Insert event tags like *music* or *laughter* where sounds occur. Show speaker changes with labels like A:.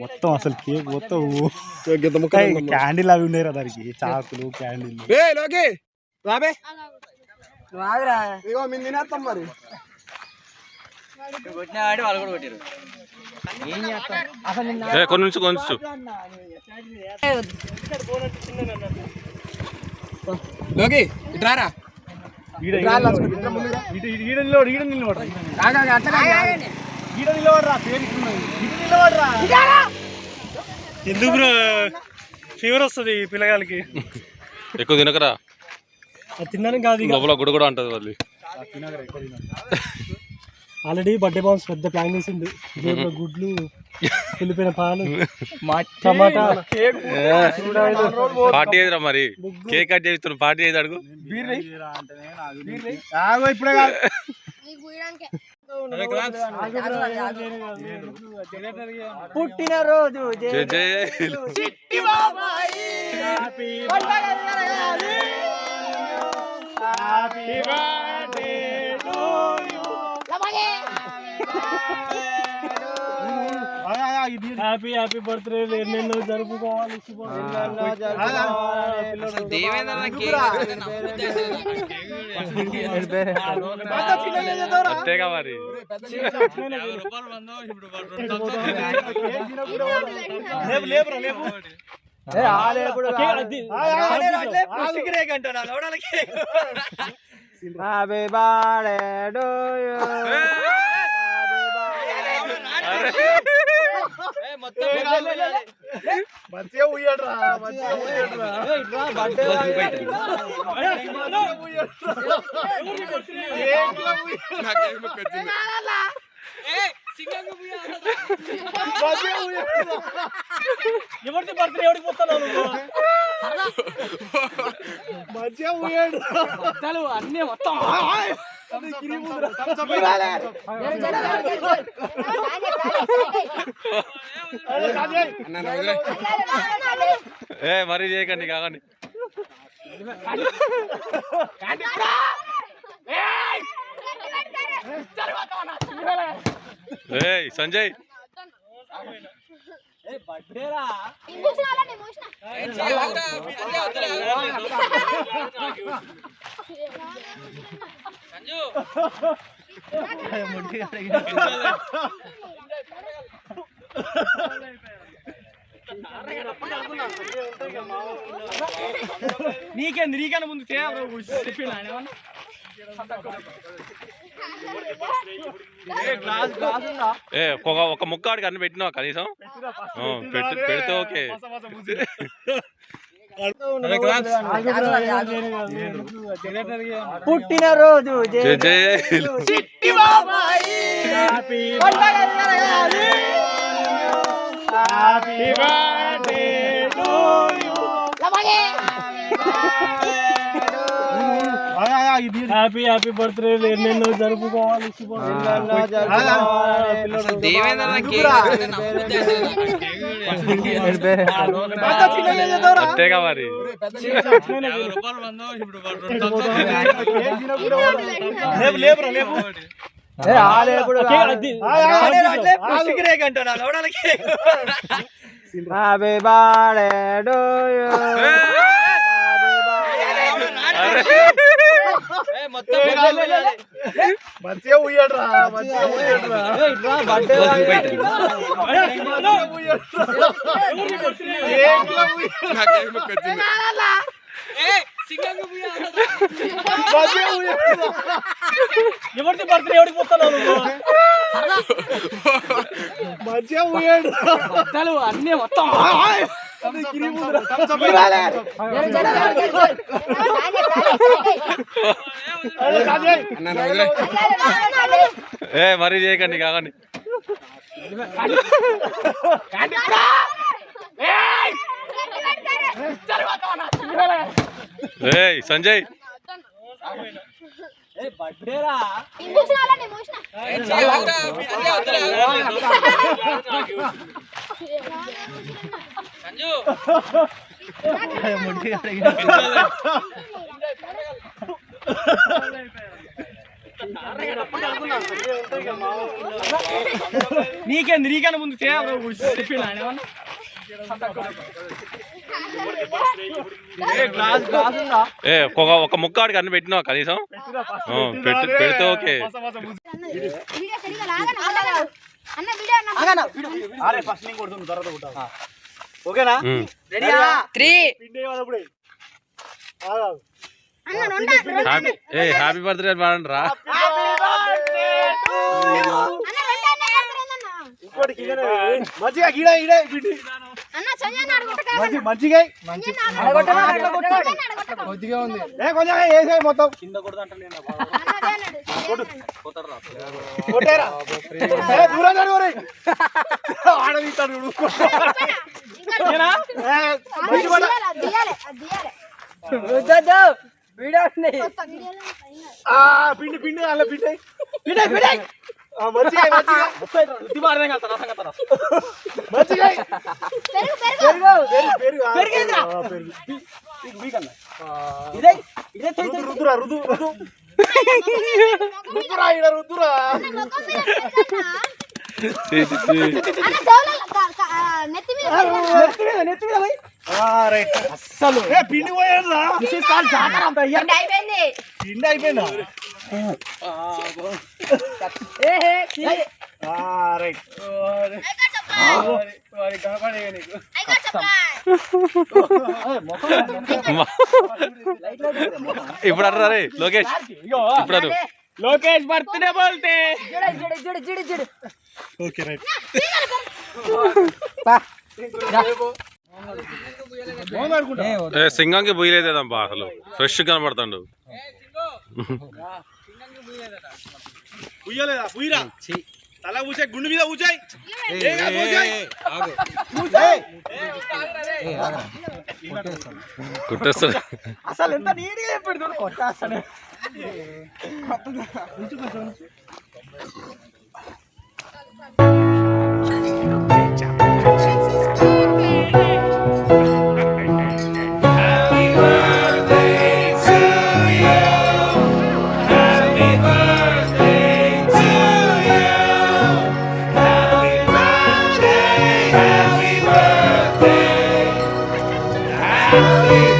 A: మొత్తం అసలు కేక్ మొత్తం క్యాండిల్ అవి ఉన్నాయి దానికి. చాకులు క్యాండిల్
B: రాబే. ఇగో మేము తినేస్తాం మరి.
C: వాళ్ళు కూడా కొట్టారు
D: కొంచెం
B: లోకి
A: ఈడ నిలబడరా. ఈడ నిలబడరా. ఎందుకు బ్రో? ఫీవర్ వస్తుంది పిల్లగాలకి.
D: ఎక్కువ తినకరా.
A: తిన్నాను కాదు ఇక.
D: లోపల గుడి కూడా అంటది వాళ్ళు
A: ఆల్రెడీ బర్త్డే బాన్స్ పెద్ద ప్లాన్ చేసిండు. జేబులో గుడ్లు వెళ్ళిపోయిన పాలు టమాటా.
D: పార్టీ అయ్యిరా మరి? కేక్ కట్ చేస్తున్నారు పార్టీ అడుగు.
A: ఆగో ఇప్పుడే కాదు
C: పుట్టిన రోజు
D: జై జై
A: హ్యాపీ హ్యాపీ బర్త్డే ఎన్నెన్నో జరుపుకోవాలి
D: అంతేగా మరి
A: లేపురా లేపు
C: హ్యాపీ బర్త్డే టు యు
A: మంచిగా ఊయడ్రా మంచిగా ఊయడ్రా. ఎవరిది బర్త్డే ఎవరికి నువ్వు? మంచిగా ఊయడు
C: అన్ని మొత్తం.
D: ఏ మరీ చేయకండి కాకండి. ఏయ్ సంజయ్.
A: నీకేంది? నీకన్నా ముందు చెప్పిన
D: ఏ ఒక ఒక ముక్క ఆడికి అన్ని పెట్టినావా కనీసం? పెట్టు పెడితే ఓకే.
C: పుట్టిన రోజు
D: జై జై
A: happy birthday to happy happy birthday ఎన్నెన్నో జరుపుకోవాలి
D: అంతేగా మరి
A: లేపు లేపురా లేపు
C: హ్యాపీ బర్త్డే టు యు
A: మంచిగా ఊయడ్రా మంచిగా ఊయడ్రా
B: నాకేమో కొద్దిగా.
A: ఎవరిది బర్త్డే ఎవరికి పోతున్నావు నువ్వు? మంచిగా ఊయడు
C: అన్ని మొత్తం.
D: ఏ మరీ చేయకండి కాకండి. ఏయ్ సంజయ్. *laughs*
A: నీకేంది నీకన్నా ముందు చెప్పిండు ఆయన ఏమన్నా? ఏ, గ్లాస్ గ్లాస్ ఉందా?
D: ఏ ఒక ఒక ముక్క ఆడికి అన్ని పెట్టినావా కనీసం? పెడితే ఓకే.
E: వీడియో సరిగా లాగను? అన్న అన్న. వీడియో అన్న
A: అరే ఫస్ట్ నేను కొడుతుంది తర్వాత కొట్టాలి ఓకేనా?
D: ఉమ్.
A: Three
D: happy a happy birthday పాడండి రా.
A: ఇంకోటి. మంచిగా గీడ ఈడే మంచి మంచిగా
B: కొద్దిగా ఉంది.
A: ఏ కొంచెం వేసాయి మొత్తం. కింద
E: అన్నదే అన్నాడు.
A: కొట్టేరా. ఏ, దూరం జరుగు ఒరేయ్. ఆడ తీస్తాడు చూడు. ఏనా? ఏ, మంచి పడ.
E: దియాలే దియాలే
C: వీడియో
E: కొత్త వీడియోలో
A: ఆ, పిండి పిండి అలా పిండి. పిండి పిండి.
C: ఇదే ఇదే
D: చీ.
E: అన్న దౌల నెత్తి మీద
C: నెత్తి మీద నెత్తి మీద
A: అస్సలు. ఏ పిండి
E: అయిపోయింది.
A: పిండి అయిపోయిందా?
D: ఇప్పుడు అంటారా రే లోకేష్. ఇప్పుడు.
A: లోకేష్ బర్త్డే బోల్తే.
C: జుడు జుడు జుడు జుడు
A: ఓకే రైట్.
D: సింగంకి బుయ్యలేదేదబ్బా అసలు? ఫ్రెష్ కనబడతాడు.
A: తల గుండు మీద ఊచాయి
D: కుట్టేస్తాడు.
C: అసలు ఎంత చెప్పాడు కొట్టేస్తాడు. Hallelujah.